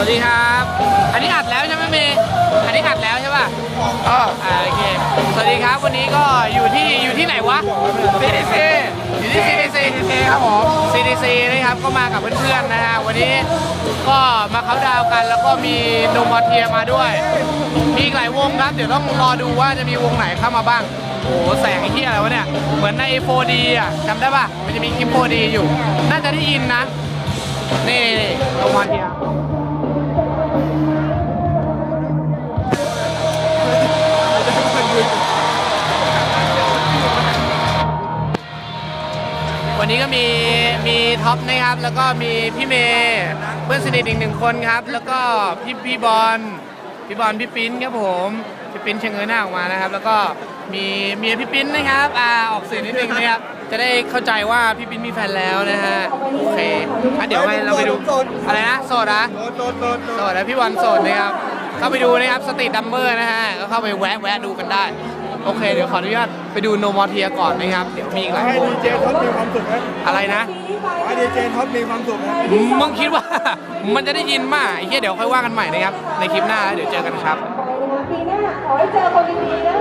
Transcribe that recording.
วัสดีครับ อันนี้อัดแล้วใช่ไหมเมย์อันนี้อัดแล้วใช่ป่ะอ่าอ่าโอเค สวัสดีครับ วันนี้ก็อยู่ที่อยู่ที่ไหนวะ CDC อยู่ที่ CDC CDC ครับผม CDC นะครับ ก็มากับเพื่อนๆนะฮะ วันนี้ก็มาเขาน์ดาวน์กัน แล้วก็มีโนมอเทียมาด้วย มีอีกหลายวงครับ เดี๋ยวต้องรอดูว่าจะมีวงไหนเข้ามาบ้าง โอ้โหแสงไอ้ที่อะไรวะเนี่ย เหมือนใน 4D อะจำได้ป่ะ มันจะมีคลิป 4D อยู่ น่าจะได้ยินนะ นี่โนมอเทีย วันนี้ก็มีมีท็อปนะครับ แล้วก็มีพี่เมย์เพื่อนสนิทอีกหนึ่งคนครับ แล้วก็พี่พี่บอลพี่บอลพี่ปิ้นครับผมพี่ปิ้นเชงเงยหน้าออกมานะครับ แล้วก็มีเมียพี่ปิ้นนะครับอ่าออกสื่อนิดนึงนะครับจะได้เข้าใจว่าพี่ปิ้นมีแฟนแล้วนะฮะโอเคอะเดี๋ยวให้เราไปดูอะไรนะโสดนะโดนโดนโดนโสดนะพี่บอลโสดนะครับเข้าไปดูนะครับสตรีทดัมเมอร์นะฮะก็เข้าไปแวะแวะดูกันได้ โอเค เดี๋ยวขออนุญาตไปดูโนมอเทียก่อนนะครับ เดี๋ยวมีอีกหลายให้วดีงเจท็อปมีความสุขนะอะไรนะ ให้ดีเจท็อปมีความสุขนะ มึงคิดว่า มันจะได้ยินมากไอ้เหี้ยเดี๋ยวค่อยว่ากันใหม่นะครับ ในคลิปหน้าแล้วเดี๋ยวเจอกันครับ ปีหน้าขอให้เจอคนดีๆนะ